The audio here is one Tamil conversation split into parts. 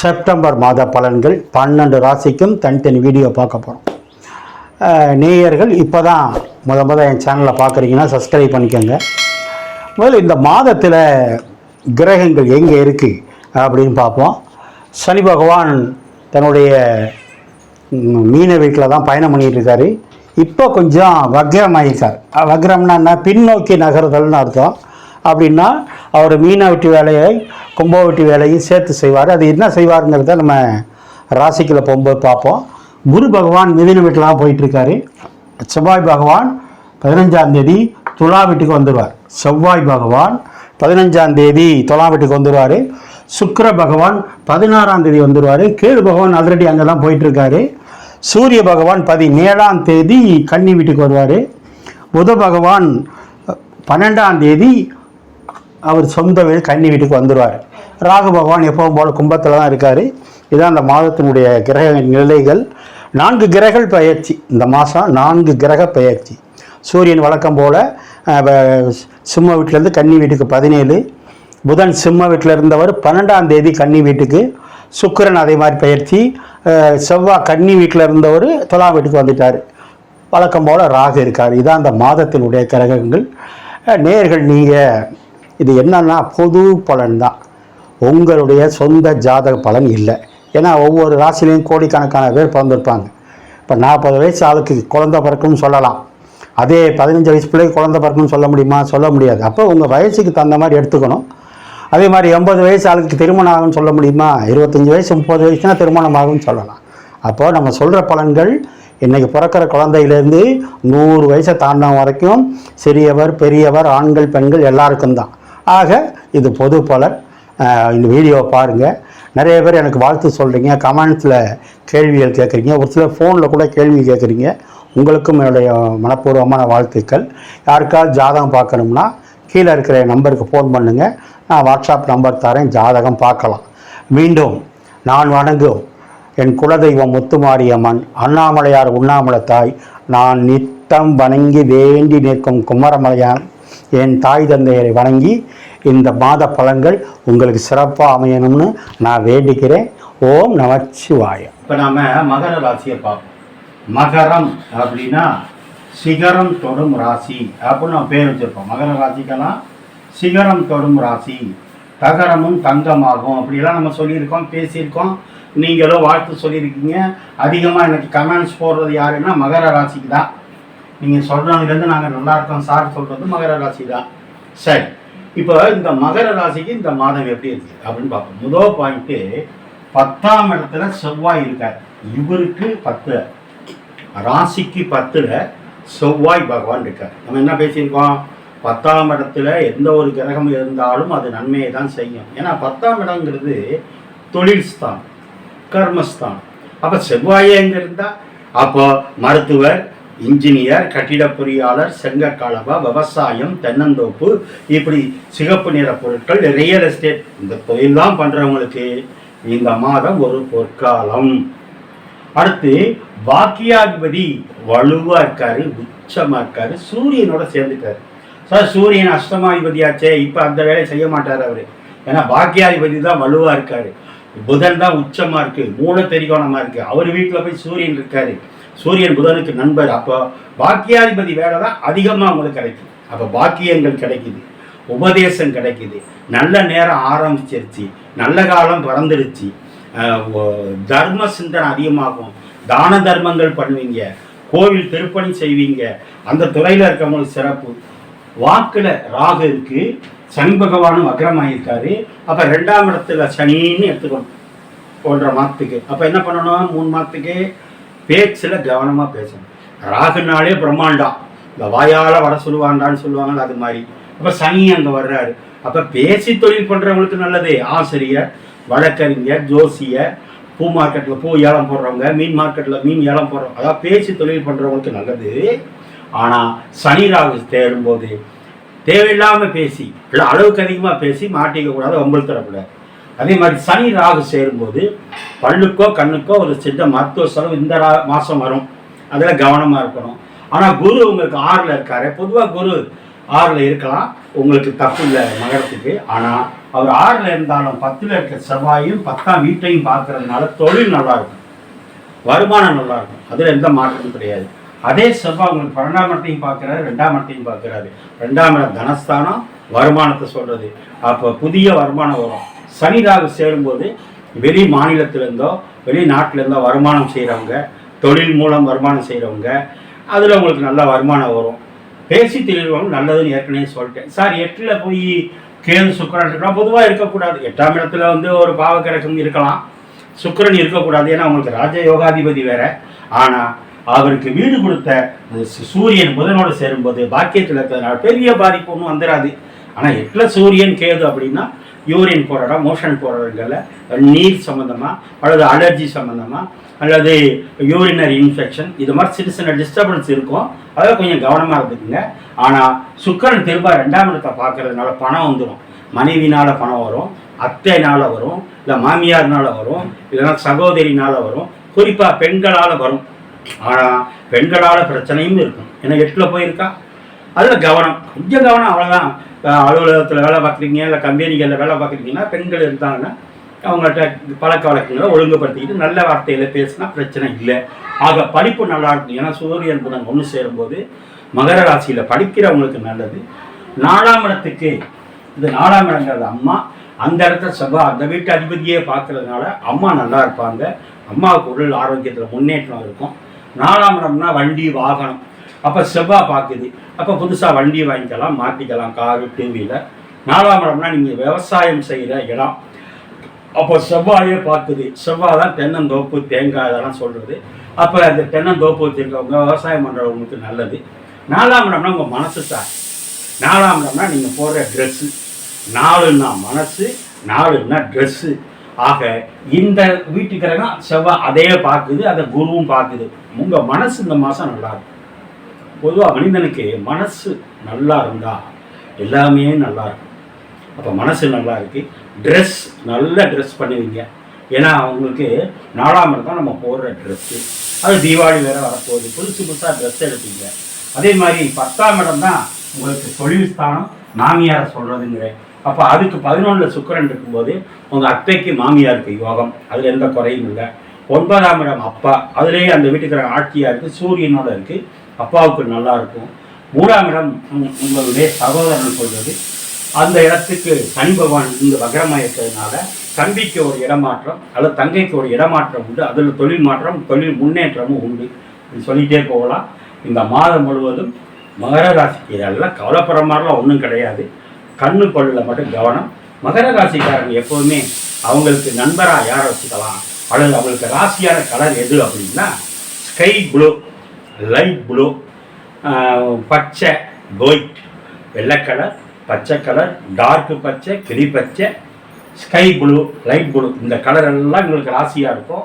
செப்டம்பர் மாத பலன்கள் பன்னெண்டு ராசிக்கும் தனித்தனி வீடியோ பார்க்க போகிறோம் நேயர்கள் இப்போ தான் முத முத என் சேனலை பார்க்குறீங்கன்னா சப்ஸ்கிரைப் பண்ணிக்கோங்க. முதல்ல இந்த மாதத்தில் கிரகங்கள் எங்கே இருக்குது அப்படின்னு பார்ப்போம். சனி பகவான் தன்னுடைய மீன வீட்டில் தான் பயணம் பண்ணிட்டு இருக்காரு. இப்போ கொஞ்சம் வக்ரமாயிருக்கார் அஹ் வக்ரம்னா என்ன? பின்னோக்கி நகர்தல்னு அர்த்தம். அப்படின்னா அவர் மீனா வெட்டி வேலையை கும்ப வெட்டி வேலையும் சேர்த்து செய்வார். அது என்ன செய்வாருங்கிறத நம்ம ராசிக்கில் போகும்போது பார்ப்போம். குரு பகவான் மிதின வீட்டில் போயிட்டுருக்காரு. செவ்வாய் பகவான் பதினஞ்சாம் தேதி துலா வீட்டுக்கு வந்துடுவார். செவ்வாய் பகவான் பதினஞ்சாம் தேதி துலா வீட்டுக்கு வந்துடுவார். சுக்கர பகவான் பதினாறாம் தேதி வந்துடுவார். கேது பகவான் ஆல்ரெடி அங்கே தான் போயிட்டுருக்காரு. சூரிய பகவான் பதினேழாம் தேதி கன்னி வீட்டுக்கு வருவார். புத பகவான் பன்னெண்டாம் தேதி அவர் சொந்த வீடு கன்னி வீட்டுக்கு வந்துடுவார் ராகு பகவான் எப்பவும் போல கும்பத்தில் தான் இருக்கார். இதான் அந்த மாதத்தினுடைய கிரக நிலைகள். நான்கு கிரகங்கள் பயிற்சி இந்த மாதம் நான்கு கிரக பயிற்சி சூரியன் வழக்கம் போல் சிம்ம வீட்டிலேருந்து கன்னி வீட்டுக்கு பதினேழு. புதன் சிம்ம வீட்டில் இருந்தவர் பன்னெண்டாம் தேதி கன்னி வீட்டுக்கு. சுக்கிரன் அதே மாதிரி பயிற்சி செவ்வாய் கன்னி வீட்டில் இருந்தவர் துலாம் வீட்டுக்கு வந்துட்டார். வழக்கம் போல் ராகு இருக்கார். இதான் அந்த மாதத்தினுடைய கிரகங்கள். நேர்கள் நீங்கள் இது என்னன்னா பொது பலன் தான் உங்களுடைய சொந்த ஜாதக பலன் இல்லை. ஏன்னா ஒவ்வொரு ராசிலையும் கோடிக்கணக்கான பேர் பிறந்திருப்பாங்க. இப்போ நாற்பது வயசு ஆளுக்கு குழந்த பிறக்கும்னு சொல்லலாம். அதே பதினஞ்சு வயசு பிள்ளைக்கு குழந்த பிறக்கும்னு சொல்ல முடியுமா? சொல்ல முடியாது. அப்போ உங்கள் வயசுக்கு தகுந்த மாதிரி எடுத்துக்கணும். அதே மாதிரி எண்பது வயசு ஆளுக்கு திருமணம் ஆகும்னு சொல்ல முடியுமா? இருபத்தஞ்சி வயசு முப்பது வயசுனா திருமணம் ஆகும்னு சொல்லலாம். அப்போது நம்ம சொல்கிற பலன்கள் இன்றைக்கி பிறக்கிற குழந்தையிலேருந்து நூறு வயசை தாண்டின வரைக்கும் சிறியவர் பெரியவர் ஆண்கள் பெண்கள் எல்லாருக்கும் தான் ஆக இது பொது பலன். இந்த வீடியோவை பாருங்கள் நிறைய பேர் எனக்கு வாழ்த்து சொல்கிறீங்க கமெண்ட்ஸில் கேள்விகள் கேட்குறீங்க ஒரு சிலர் ஃபோனில் கூட கேள்வி கேட்குறீங்க உங்களுக்கும் என்னுடைய மனப்பூர்வமான வாழ்த்துக்கள். யாருக்காவது ஜாதகம் பார்க்கணும்னா கீழே இருக்கிற நம்பருக்கு ஃபோன் பண்ணுங்கள் நான் வாட்ஸ்அப் நம்பர் தரேன் ஜாதகம் பார்க்கலாம். மீண்டும் நான் வணங்கும் என் குலதெய்வம் முத்துமாரியம்மன் அண்ணாமலையார் உண்ணாமலை தாய் நான் நித்தம் வணங்கி வேண்டி நிற்கும் குமரமலையான் என் தாய் தந்தையரை வணங்கி இந்த மாத பலன்கள் உங்களுக்கு சிறப்பாக அமையணும்னு நான் வேண்டிக்கிறேன். ஓம் நமச்சிவாய. இப்போ நாம் மகர ராசியை பார்ப்போம். மகரம் அப்படின்னா சிகரம் தொடும் ராசி அப்படின்னு நம்ம பேர் வச்சுருப்போம். மகர ராசிக்கெல்லாம் சிகரம் தொடும் ராசி. தகரமும் தங்கமாகும். அப்படிலாம் நம்ம சொல்லியிருக்கோம் பேசியிருக்கோம். நீங்களும் வாழ்த்து சொல்லியிருக்கீங்க. அதிகமாக எனக்கு கமெண்ட்ஸ் போடுறது யாருன்னா மகர ராசிக்கு தான். நீங்கள் சொல்கிறவங்கலேருந்து நாங்கள் நல்லா இருக்கோம் சார் சொல்கிறது மகர ராசி தான். சரி. இப்போ இந்த மகர ராசிக்கு இந்த மாதம் எப்படி இருக்குது அப்படின்னு பார்ப்போம். முதல் பாயிண்ட்டு பத்தாம் இடத்துல செவ்வாய் இருக்கார். இவருக்கு பத்து ராசிக்கு பத்தில் செவ்வாய் பகவான் இருக்கார். நம்ம என்ன பேசியிருக்கோம்? பத்தாம் இடத்துல எந்த ஒரு கிரகம் இருந்தாலும் அது நன்மையை தான் செய்யும். ஏன்னா பத்தாம் இடங்கிறது தொழில் ஸ்தானம் கர்மஸ்தானம். அப்போ செவ்வாயே எங்கே இருந்தால் அப்போ மருத்துவர் இன்ஜினியர் கட்டிட பொறியாளர் செங்கற்காலவா விவசாயம் தென்னந்தோப்பு இப்படி சிகப்பு நிற பொருட்கள் ரியல் எஸ்டேட் இந்த தொழில்லாம் பண்ணுறவங்களுக்கு இந்த மாதம் ஒரு பொற்காலம். அடுத்து பாக்கியாதிபதி வலுவாக இருக்காரு உச்சமாக இருக்காரு சூரியனோட சேர்ந்துட்டாரு. சார் சூரியன் அஷ்டமாதிபதியாச்சே இப்போ அந்த வேலையை செய்ய மாட்டார் அவர். ஏன்னா பாக்கியாதிபதி தான் வலுவாக இருக்காரு. புதன் தான் உச்சமாக இருக்குது மூல தெரிகோணமாக இருக்குது அவர் வீட்டில் போய் சூரியன் இருக்காரு. சூரியன் புதனுக்கு நண்பர். அப்போ பாக்கியாதிபதி வேலை தான் அதிகமாக உங்களுக்கு கிடைக்கும் அப்போ பாக்கியங்கள் கிடைக்குது. உபதேசம் கிடைக்குது. நல்ல நேரம் ஆரம்பிச்சிருச்சு. நல்ல காலம் பிறந்துருச்சு. தர்ம சிந்தனை அதிகமாகும். தான தர்மங்கள் பண்ணுவீங்க. கோவில் திருப்பணி செய்வீங்க. அந்த துறையில் இருக்கவங்களுக்கு சிறப்பு. வாக்கில் ராகு இருக்கு. சனி பகவானும் வக்ரமாயிருக்காரு. அப்போ ரெண்டாம் இடத்துல சனின்னு எடுத்துக்கணும். ஒன்றரை மாதத்துக்கு. அப்போ என்ன பண்ணணும்? மூணு மாதத்துக்கு பேச்சில் கவனமாக பேசணும். ராகுனாலே பிரம்மாண்டம் இந்த வாயால் வர சொல்லுவாண்டான்னு சொல்லுவாங்கல்ல அது மாதிரி. அப்போ சனி அங்கே வர்றாரு. அப்போ பேசி தொழில் பண்ணுறவங்களுக்கு நல்லது. ஆசிரியர் வழக்கறிஞர் ஜோசியர் பூ மார்க்கெட்டில் பூ ஏலம் போடுறவங்க மீன் மார்க்கெட்டில் மீன் ஏலம் போடுறவங்க அதாவது பேசி தொழில் பண்ணுறவங்களுக்கு நல்லது. ஆனால் சனி ராகு தேடும்போது தேவையில்லாமல் பேசி இல்லை அளவுக்கு அதிகமாக பேசி மாட்டிக்க கூடாது வம்பல் தரக்கூடாது அதே மாதிரி சனி ராகு சேரும்போது பல்லுக்கோ கண்ணுக்கோ ஒரு சித்த மருத்துவ செலவு இந்த ரா மாதம் வரும். அதில் கவனமாக இருக்கணும். ஆனால் குரு உங்களுக்கு ஆறில் இருக்காரு. பொதுவாக குரு ஆறில் இருக்கலாம். உங்களுக்கு தப்பு இல்லை மகரத்துக்கு. ஆனால் அவர் ஆறில் இருந்தாலும் பத்தில் இருக்க செவ்வாயும் பத்தாம் வீட்டையும் பார்க்கறதுனால தொழில் நல்லாயிருக்கும். வருமானம் நல்லாயிருக்கும். அதில் எந்த மாற்றமும் கிடையாது. அதே செவ்வாய் உங்களுக்கு பன்னெண்டாம் இடத்தையும் பார்க்குறாரு ரெண்டாம் இடத்தையும் பார்க்குறாரு. ரெண்டாம் இடம் தனஸ்தானம் வருமானத்தை சொல்கிறது அப்போ புதிய வருமானம் வரும். சனி ராகு சேரும்போது வெளி மாநிலத்திலேருந்தோ வெளிநாட்டிலேருந்தோ வருமானம் செய்கிறவங்க தொழில் மூலம் வருமானம் செய்கிறவங்க அதில் உங்களுக்கு நல்ல வருமானம் வரும். பேசி தெளிவாங்க நல்லதுன்னு ஏற்கனவே சொல்லிட்டேன். சார் எட்டில் போய் கேது சுக்கரன் இருக்கலாம். பொதுவாக இருக்கக்கூடாது. எட்டாம் இடத்துல வந்து ஒரு பாவக்கிரகம் இருக்கலாம். சுக்கிரன் இருக்கக்கூடாது. ஏன்னா அவங்களுக்கு ராஜ யோகாதிபதி வேற. ஆனால் அவருக்கு வீடு கொடுத்த அந்த சூரியன் புதனோடு சேரும்போது பாக்கியத்தில் இருக்கிறதுனால பெரிய பாதிப்பு ஒன்றும் வந்துடாது ஆனால் எட்டில் சூரியன் கேது அப்படின்னா யூரின் போகிற மோஷன் போகிற நீர் சம்மந்தமாக அல்லது அலர்ஜி சம்மந்தமாக அல்லது யூரினரி இன்ஃபெக்ஷன் இது மாதிரி சின்ன சின்ன டிஸ்டர்பன்ஸ் இருக்கும். அதை கொஞ்சம் கவனமாக இருந்துக்குங்க. ஆனால் சுக்கரன் திரும்ப ரெண்டாம் இடத்தை பார்க்கறதுனால பணம் வந்துடும் மனைவினால் பணம் வரும் அத்தைனால் வரும் இல்லை மாமியார்னால வரும் இல்லைன்னா சகோதரினால் வரும். குறிப்பாக பெண்களால் வரும். ஆனால் பெண்களால் பிரச்சனையும் இருக்கும். ஏன்னா எட்டில் போயிருக்கா? அதில் கவனம். கொஞ்சம் கவனம் அவ்வளோதான் அலுவலகத்தில் வேலை பார்க்குறீங்க இல்லை கம்பெனிகளில் வேலை பார்க்குறீங்கன்னா பெண்கள் இருந்தாங்கன்னா அவங்கள்ட்ட பழக்க வழக்கங்களை ஒழுங்குபடுத்திக்கிட்டு நல்ல வார்த்தையில் பேசினா பிரச்சனை இல்லை. ஆக படிப்பு நல்லா இருக்கும் ஏன்னா சூரியன் புதன் ஒன்று சேரும்போது மகர ராசியில் படிக்கிறவங்களுக்கு நல்லது. நாலாம் இடத்துக்கு இது நாலாம் இடங்கிறது அம்மா. அந்த இடத்துல செவ்வாய் அந்த வீட்டு அதிபதியே பார்க்கறதுனால அம்மா நல்லா இருப்பாங்க. அம்மாவுக்கு உடல் ஆரோக்கியத்தில் முன்னேற்றம் இருக்கும். நாலாம் இடம்னா வண்டி வாகனம். அப்போ செவ்வாய் பார்க்குது அப்போ புதுசாக வண்டி வாங்கிக்கலாம் மாற்றிக்கலாம் காரு டூ வீலர் நாலாம் இடம்னா நீங்கள் விவசாயம் செய்கிற இடம். அப்போ செவ்வாயே பார்க்குது செவ்வாய் தான் தென்னந்தோப்பு தேங்காய் இதெல்லாம் சொல்கிறது அப்போ அந்த தென்னந்தோப்பு வச்சுருக்கவங்க விவசாயம் பண்ணுறவங்களுக்கு நல்லது. நாலாம் இடம்னா உங்கள் மனசு சார். நாலாம் இடம்னா நீங்கள் போடுற ட்ரெஸ்ஸு நாலுன்னா மனசு நாலுன்னா ட்ரெஸ்ஸு ஆக இந்த வீட்டுக்கிறகம் செவ்வாய் அதே பார்க்குது அதை குருவும் பார்க்குது உங்கள் மனசு இந்த மாதம் நல்லா இருக்கும் பொதுவாக மனிதனுக்கு மனசு நல்லா இருந்தா எல்லாமே நல்லா இருக்கும். அப்போ மனசு நல்லா இருக்கு. ட்ரெஸ் நல்ல ட்ரெஸ் பண்ணுவீங்க. ஏன்னா அவங்களுக்கு நாலாம் தான் நம்ம போடுற ட்ரெஸ்ஸு அது தீபாவளி வேறு வரப்போகுது. புதுசு புதுசாக ட்ரெஸ் எடுப்பீங்க. அதே மாதிரி பத்தாம் இடம் தான் உங்களுக்கு தொழில் ஸ்தானம் மாமியார் சொல்கிறதுங்கிறேன் அப்போ அதுக்கு பதினொன்றில் சுக்கிரன் இருக்கும்போது உங்கள் அத்தைக்கு மாமியாருக்கு யோகம். அதில் எந்த குறையும் இல்லை. ஒன்பதாம் இடம் அப்பா. அதுலேயே அந்த வீட்டுக்கிற ஆட்சியாக இருக்குது சூரியனோட இருக்குது அப்பாவுக்கு நல்லா இருக்கும் மூணாம் இடம் உங்களுடைய சகோதரன் சொல்வது அந்த இடத்துக்கு சனி பகவான் இந்த வக்ரமாக இருக்கிறதுனால தம்பிக்கு ஒரு இடமாற்றம் அல்லது தங்கைக்கு ஒரு இடமாற்றம் உண்டு. அதில் தொழில் மாற்றம் தொழில் முன்னேற்றமும் உண்டு. இப்படி போகலாம். இந்த மாதம் முழுவதும் மகர ராசிக்கு இதெல்லாம் கவலைப்படுற மாதிரிலாம் ஒன்றும் கிடையாது. கண்ணு கொள்ளில் மட்டும் கவனம். மகர ராசிக்காரங்க எப்போதுமே அவங்களுக்கு நண்பராக யாரை வச்சுக்கலாம்? அல்லது அவங்களுக்கு ராசியான கலர் எது அப்படின்னா ஸ்கை ப்ளூ. லைட் ப்ளூ பச்சை ஒயிட் வெள்ளை கலர் பச்சை கலர் டார்க் பச்சை கிளி பச்சை ஸ்கை ப்ளூ லைட் ப்ளூ இந்த கலர் எல்லாம் இவங்களுக்கு ராசியாக இருக்கும்.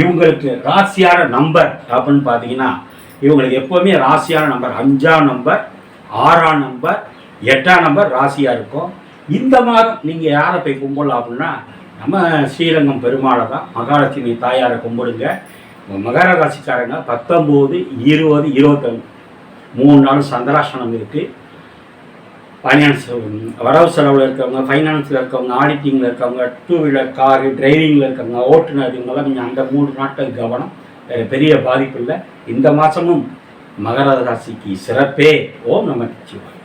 இவங்களுக்கு ராசியான நம்பர் அப்படின்னு பார்த்தீங்கன்னா இவங்களுக்கு எப்போவுமே ராசியான நம்பர் அஞ்சாம் நம்பர் ஆறாம் நம்பர் எட்டாம் நம்பர் ராசியாக இருக்கும். இந்த மாதம் நீங்கள் யாரை போய் கும்பிடலாம் அப்படின்னா நம்ம ஸ்ரீரங்கம் பெருமாளை தான். மகாலட்சுமி தாயாரை கும்பிடுங்க. மகர ராசிக்காரங்க பத்தொம்போது இருபது இருபத்தொன்று மூணு நாள் சந்திராசனம் இருக்குது ஃபைனான்ஸ் வரவு செலவில் இருக்கவங்க ஃபைனான்ஸில் இருக்கவங்க ஆடிட்டிங்கில் இருக்கவங்க டூ வீலர் காரு டிரைவிங்கில் இருக்கவங்க ஓட்டுநர் இவங்கெல்லாம் கொஞ்சம் அந்த மூணு நாட்கள் கவனம். வேறு பெரிய பாதிப்பு இல்லை. இந்த மாதமும் மகர ராசிக்கு சிறப்பே. ஓம் நம்ம சிவாய்.